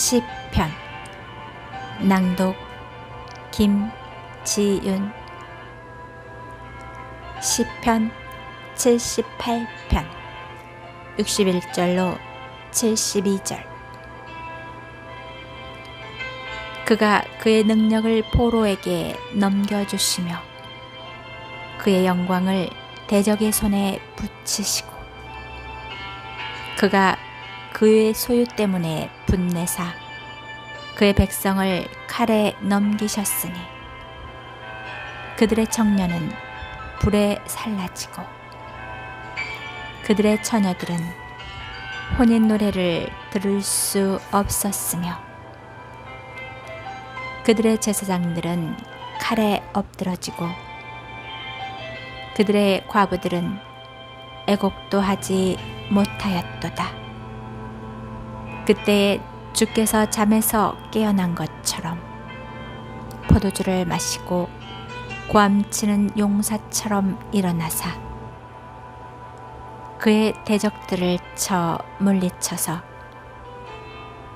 시편. 낭독 김지윤. 시편 78편. 61절로 72절. 그가 그의 능력을 포로에게 넘겨주시며 그의 영광을 대적의 손에 붙이시고 그가 그의 소유 때문에 분내사 그의 백성을 칼에 넘기셨으니 그들의 청년은 불에 살라지고 그들의 처녀들은 혼인 노래를 들을 수 없었으며 그들의 제사장들은 칼에 엎드러지고 그들의 과부들은 애곡도 하지 못하였도다. 그때에 주께서 잠에서 깨어난 것처럼 포도주를 마시고 고함치는 용사처럼 일어나사 그의 대적들을 쳐 물리쳐서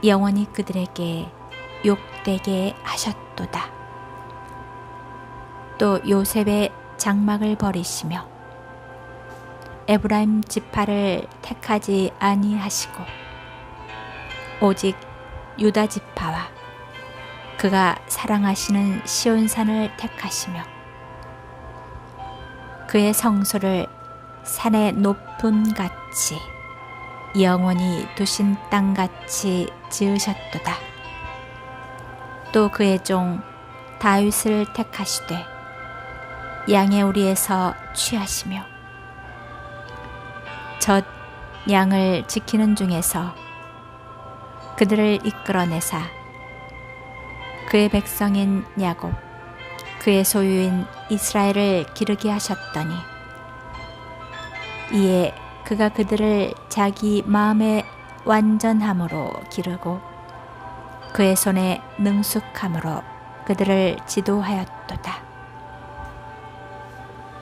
영원히 그들에게 욕되게 하셨도다. 또 요셉의 장막을 버리시며 에브라임 지파를 택하지 아니하시고 오직 유다 지파와 그가 사랑하시는 시온산을 택하시며 그의 성소를 산의 높은 같이 영원히 두신 땅 같이 지으셨도다. 또 그의 종 다윗을 택하시되 양의 우리에서 취하시며 젖 양을 지키는 중에서 그들을 이끌어내사 그의 백성인 야곱 그의 소유인 이스라엘을 기르게 하셨더니 이에 그가 그들을 자기 마음의 완전함으로 기르고 그의 손에 능숙함으로 그들을 지도하였도다.